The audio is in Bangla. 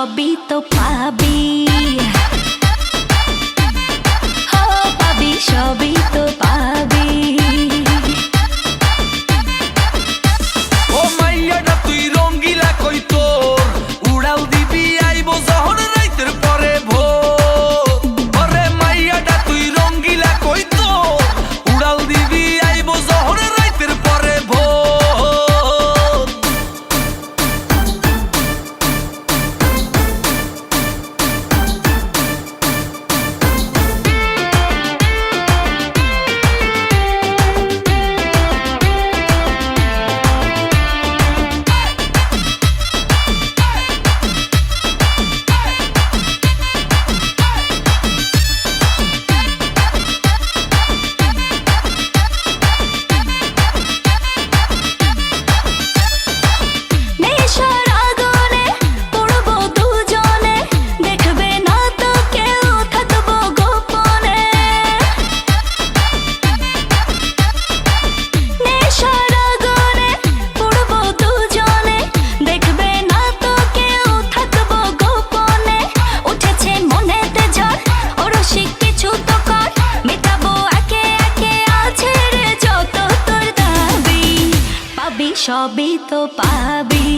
সবই তো সবই তো পাবি।